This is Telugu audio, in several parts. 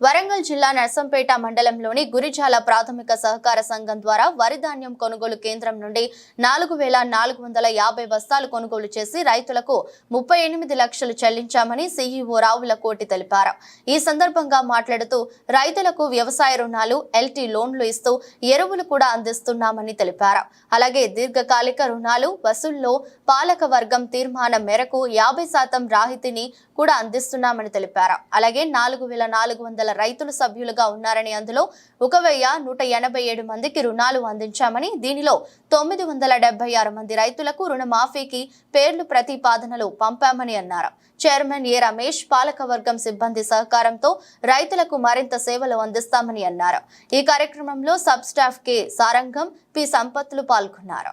వరంగల్ జిల్లా నర్సంపేట మండలంలోని గురిజాల ప్రాథమిక సహకార సంఘం ద్వారా వరి ధాన్యం కొనుగోలు కేంద్రం నుండి నాలుగు వేల నాలుగు వందల యాభై బస్తాలు కొనుగోలు చేసి రైతులకు ముప్పై ఎనిమిది లక్షలు చెల్లించామని సీఈఓ రావుల కోటి తెలిపారు. ఈ సందర్భంగా మాట్లాడుతూ రైతులకు వ్యవసాయ రుణాలు ఎల్టీ లోన్లు ఇస్తూ ఎరువులు కూడా అందిస్తున్నామని తెలిపారు. అలాగే దీర్ఘకాలిక రుణాలు వసూల్లో పాలక వర్గం తీర్మానం మేరకు యాభై శాతం రాయితీని కూడా అందిస్తున్నామని తెలిపారు. అలాగే నాలుగు వేల నాలుగు వందల రైతులు సభ్యులుగా ఉన్నారని అందులో ఒక వెయ్యి నూట ఎనభై ఏడు మందికి రుణాలు అందించామని దీనిలో తొమ్మిది వందల డెబ్బై ఆరు మంది రైతులకు రుణమాఫీకి పేర్లు ప్రతిపాదనలు పంపామని అన్నారు. చైర్మన్ ఏ రమేష్ పాలకవర్గం సిబ్బంది సహకారంతో రైతులకు మరింత సేవలు అందిస్తామని అన్నారు. ఈ కార్యక్రమంలో sub staff K Sarangam P సంపత్తులు పాల్గొన్నారు.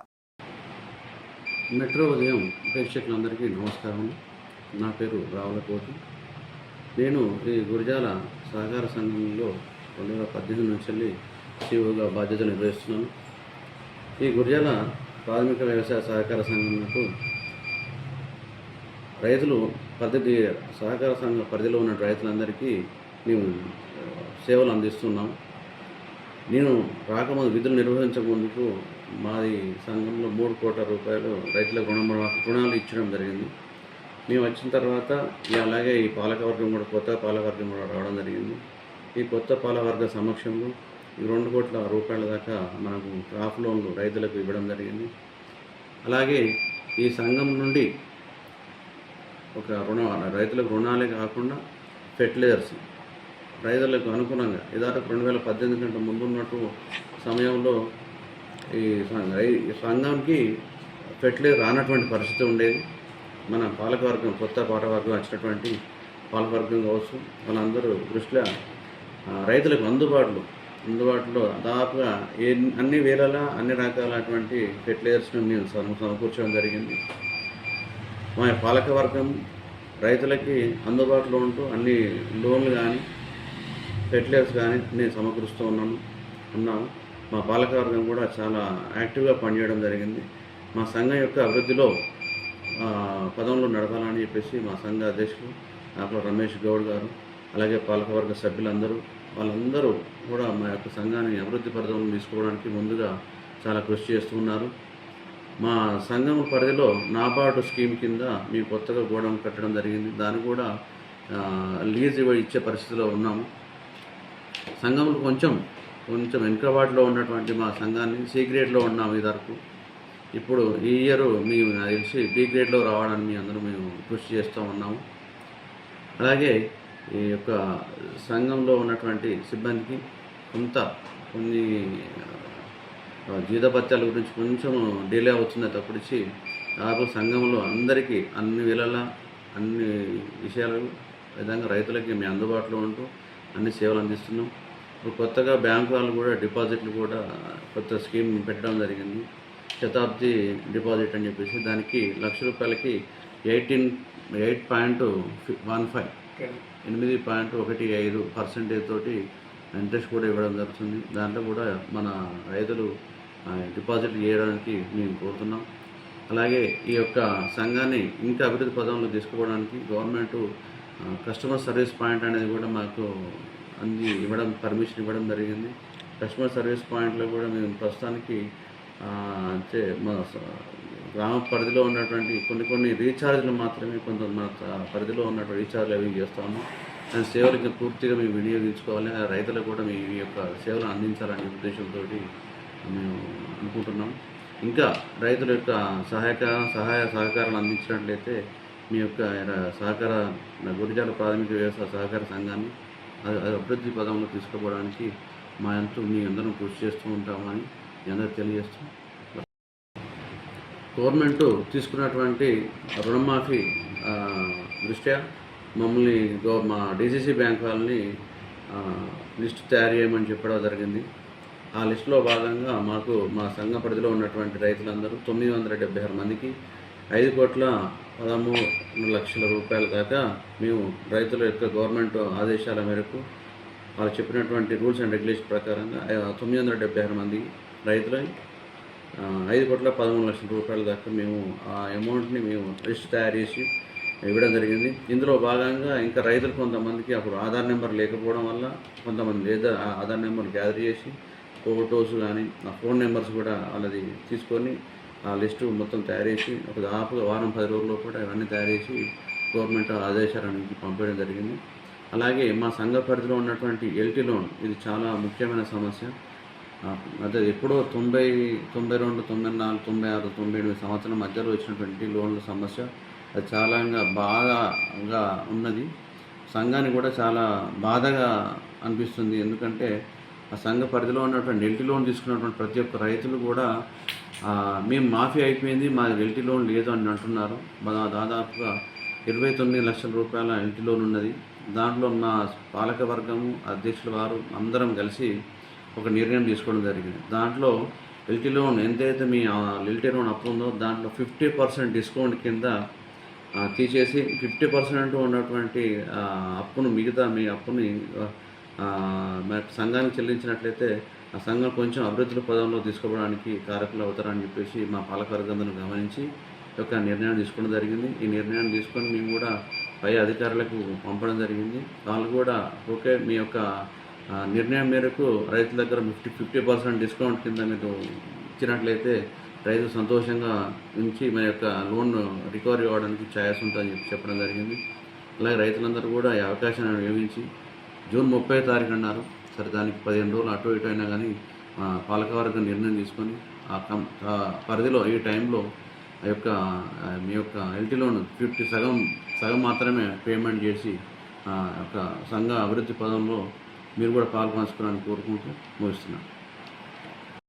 మెట్రో ఉదయం ప్రేక్షకులందరికీ నమస్కారం నా పేరు రావులకోటి. నేను ఈ గురజాల సహకార సంఘంలో రెండు వేల పద్దెనిమిది నుంచి వెళ్ళి సీఓగా బాధ్యతలు నిర్వహిస్తున్నాను. ఈ గురిజాల ప్రాథమిక వ్యవసాయ సహకార సంఘంకు రైతులు పరిధి సహకార సంఘ పరిధిలో ఉన్న రైతులందరికీ మేము సేవలు అందిస్తున్నాం. నేను రాకముందు విధులు నిర్వహించక ముందుకు మాది సంఘంలో మూడు కోట్ల రూపాయలు రైతులకు రుణ రుణాలు ఇచ్చడం జరిగింది. మేము వచ్చిన తర్వాత అలాగే ఈ పాలకవర్గం కూడా కొత్త పాలకవర్గం కూడా రావడం జరిగింది. ఈ కొత్త పాలవర్గ సమక్షంలో ఈ రెండు కోట్ల రూపాయల దాకా మనకు క్రాఫ్ లోన్లు రైతులకు ఇవ్వడం జరిగింది. అలాగే ఈ సంఘం నుండి ఒక రుణ రైతులకు రుణాలే కాకుండా ఫెర్టిలైజర్స్ రైతులకు అనుగుణంగా ఇదాటకు రెండు వేల పద్దెనిమిది కంటే ముందున్నట్టు సమయంలో ఈ సంఘానికి ఈ సంఘంకి ఫెర్టిలైజర్ రానటువంటి పరిస్థితి ఉండేది. మన పాలకవర్గం కొత్త పాలకవర్గం వచ్చినటువంటి పాలకవర్గం కావచ్చు వాళ్ళందరూ దృష్ట్యా రైతులకు అందుబాటులో అందుబాటులో దాదాపుగా ఏ అన్ని వేలలా అన్ని రకాలటువంటి ఫెర్టిలైజర్స్ను మేము సమ సమకూర్చడం జరిగింది. మా పాలకవర్గం రైతులకి అందుబాటులో ఉంటూ అన్ని లోన్లు కానీ ఫెర్టిలైజర్స్ కానీ నేను సమకూరుస్తూ ఉన్నాను ఉన్నాము. మా పాలకవర్గం కూడా చాలా యాక్టివ్గా పనిచేయడం జరిగింది. మా సంఘం యొక్క అభివృద్ధిలో పదంలో నడపాలని చెప్పేసి మా సంఘ అధ్యక్షులు నాకు రమేష్ గౌడ్ గారు అలాగే పాలకవర్గ సభ్యులందరూ వాళ్ళందరూ కూడా మా యొక్క సంఘాన్ని అభివృద్ధి పథంలో తీసుకోవడానికి ముందుగా చాలా కృషి చేస్తున్నారు మా సంఘం పరిధిలో నాబార్డు స్కీమ్ కింద మేము కొత్తగా గోడౌన్ కట్టడం జరిగింది. దాన్ని కూడా లీజ్ ఇవ్వ ఇచ్చే పరిస్థితిలో ఉన్నాము. సంఘంలో కొంచెం కొంచెం వెనుకబాటులో ఉన్నటువంటి మా సంఘాన్ని సీక్రెట్లో ఉన్నాము ఇది వరకు. ఇప్పుడు ఈ ఇయర్ మేము నాకు తెలిసి బి గ్రేడ్లో రావడానికి మీ అందరూ మేము కృషి చేస్తూ ఉన్నాము. అలాగే ఈ యొక్క సంఘంలో ఉన్నటువంటి సిబ్బందికి కొంత కొన్ని జీతపత్యాల గురించి కొంచెం డిలే అవుతుంది తప్పించి దాదాపు సంఘంలో అందరికీ అన్ని వేళలా అన్ని విషయాలు విధంగా రైతులకి మేము అందుబాటులో ఉంటూ అన్ని సేవలు అందిస్తున్నాం. ఇప్పుడు కొత్తగా బ్యాంకు వాళ్ళు కూడా డిపాజిట్లు కూడా కొత్త స్కీమ్ పెట్టడం జరిగింది. శతాబ్ది డిపాజిట్ అని చెప్పేసి దానికి లక్ష రూపాయలకి eighteen eight point one five. ఎనిమిది పాయింట్ ఒకటి ఐదు పర్సెంటేజ్ తోటి ఇంట్రెస్ట్ కూడా ఇవ్వడం జరుగుతుంది. దాంట్లో కూడా మన రైతులు డిపాజిట్ చేయడానికి మేము కోరుతున్నాం. అలాగే ఈ యొక్క సంఘాన్ని ఇంకా అభివృద్ధి పదంలో తీసుకోవడానికి గవర్నమెంట్ కస్టమర్ సర్వీస్ పాయింట్ అనేది కూడా మాకు అంది ఇవ్వడం పర్మిషన్ ఇవ్వడం జరిగింది. కస్టమర్ సర్వీస్ పాయింట్లో కూడా మేము ప్రస్తుతానికి అంటే మా గ్రామ పరిధిలో ఉన్నటువంటి కొన్ని కొన్ని రీఛార్జ్లు మాత్రమే కొంత మన పరిధిలో ఉన్నటువంటి రీఛార్జ్లు అవి చేస్తాము. దాని సేవలు ఇంకా పూర్తిగా మేము వినియోగించుకోవాలి. రైతులకు కూడా మీ ఈ యొక్క సేవలు అందించాలనే ఉద్దేశంతో మేము అనుకుంటున్నాం. ఇంకా రైతుల యొక్క సహాయక సహాయ సహకారాలు అందించినట్లయితే మీ యొక్క సహకార గురిజాల ప్రాథమిక వ్యవసాయ సహకార సంఘాన్ని అది అభివృద్ధి పదంలో తీసుకుపోవడానికి మా ఎంతో మీ అందరం కృషి చేస్తూ ఉంటామని మీ అందరూ గవర్నమెంటు గవర్నమెంట్ తీసుకున్నటువంటి రుణమాఫీ దృష్ట్యా మమ్మల్ని మా డీసీసీ బ్యాంక్ వాళ్ళని లిస్ట్ తయారు చేయమని చెప్పడం జరిగింది. ఆ లిస్టులో భాగంగా మాకు మా సంఘ పరిధిలో ఉన్నటువంటి రైతులందరూ తొమ్మిది వందల డెబ్బై ఆరు మందికి ఐదు కోట్ల పదమూడు లక్షల రూపాయల దాకా మేము రైతుల యొక్క గవర్నమెంట్ ఆదేశాల మేరకు వాళ్ళు చెప్పినటువంటి రూల్స్ అండ్ రెగ్యులేషన్ ప్రకారంగా తొమ్మిది వందల డెబ్బై ఆరు మంది రైతులని ఐదు కోట్ల పదమూడు లక్షల రూపాయల దాకా మేము ఆ అమౌంట్ని మేము లిస్ట్ తయారు చేసి ఇవ్వడం జరిగింది. ఇందులో భాగంగా ఇంకా రైతులు కొంతమందికి అప్పుడు ఆధార్ నెంబర్ లేకపోవడం వల్ల కొంతమంది లేదా ఆ ఆధార్ నెంబర్ గ్యాదర్ చేసి ఫోటోస్ కానీ ఆ ఫోన్ నెంబర్స్ కూడా వాళ్ళది తీసుకొని ఆ లిస్టు మొత్తం తయారు చేసి ఒక దాదాపుగా వారం పది రోజుల్లో కూడా ఇవన్నీ తయారు చేసి గవర్నమెంట్ ఆదేశాలనికి పంపించడం జరిగింది. అలాగే మా సంఘ పరిధిలో ఉన్నటువంటి ఎల్టీ లోన్ ఇది చాలా ముఖ్యమైన సమస్య. అదే ఎప్పుడో తొంభై తొంభై రెండు తొంభై నాలుగు తొంభై ఆరు తొంభై ఎనిమిది సంవత్సరం మధ్యలో వచ్చినటువంటి లోన్ల సమస్య అది చాలా బాధగా ఉన్నది. సంఘానికి కూడా చాలా బాధగా అనిపిస్తుంది. ఎందుకంటే ఆ సంఘ పరిధిలో ఉన్నటువంటి ఎల్టీ లోన్ తీసుకున్నటువంటి ప్రతి ఒక్క రైతులు కూడా మేము మాఫీ అయిపోయింది మా ఎల్టీ లోన్ లేదు అని అంటున్నారు. దాదాపుగా ఇరవై తొమ్మిది లక్షల రూపాయల ఎల్టీ లోన్ ఉన్నది. దాంట్లో మా పాలక వర్గము అధ్యక్షుల వారు అందరం కలిసి ఒక నిర్ణయం తీసుకోవడం జరిగింది. దాంట్లో ఎల్టీ లోన్ ఎంతైతే మీ ఎల్టీ లోన్ అప్పు ఉందో దాంట్లో ఫిఫ్టీ పర్సెంట్ డిస్కౌంట్ కింద తీసేసి ఫిఫ్టీ పర్సెంట్ ఉన్నటువంటి అప్పును మిగతా మీ అప్పుని సంఘానికి చెల్లించినట్లయితే ఆ సంఘం కొంచెం అభివృద్ధి పదంలో తీసుకోవడానికి కారకులు అవుతారని చెప్పేసి మా పాలకవర్గందరూ గమనించి ఒక యొక్క నిర్ణయం తీసుకోవడం జరిగింది. ఈ నిర్ణయం తీసుకొని మేము కూడా పై అధికారులకు పంపడం జరిగింది. వాళ్ళు కూడా ఓకే మీ యొక్క నిర్ణయం మేరకు రైతుల దగ్గర ఫిఫ్టీ ఫిఫ్టీ పర్సెంట్ డిస్కౌంట్ కింద మీకు ఇచ్చినట్లయితే రైతు సంతోషంగా ఉంచి మన యొక్క లోన్ రికవరీ అవ్వడానికి ఛాయస్ ఉంటుందని చెప్పి చెప్పడం జరిగింది. అలాగే రైతులందరూ కూడా ఈ అవకాశాన్ని వినియోగించి జూన్ ముప్పై తారీఖు అన్నారు. సరే దానికి పదిహేను రోజులు అటు ఇటు అయినా కానీ ఆ, పాలకవర్గం నిర్ణయం తీసుకొని ఆ కం ఆ పరిధిలో ఈ టైంలో ఆ యొక్క మీ యొక్క ఎల్టీ లోన్ ఫిఫ్టీ సగం సగం మాత్రమే పేమెంట్ చేసి యొక్క సంఘ అభివృద్ధి పదంలో మీరు కూడా పాల్పంచుకోవాలని కోరుకుంటూ ముగిస్తున్నాను.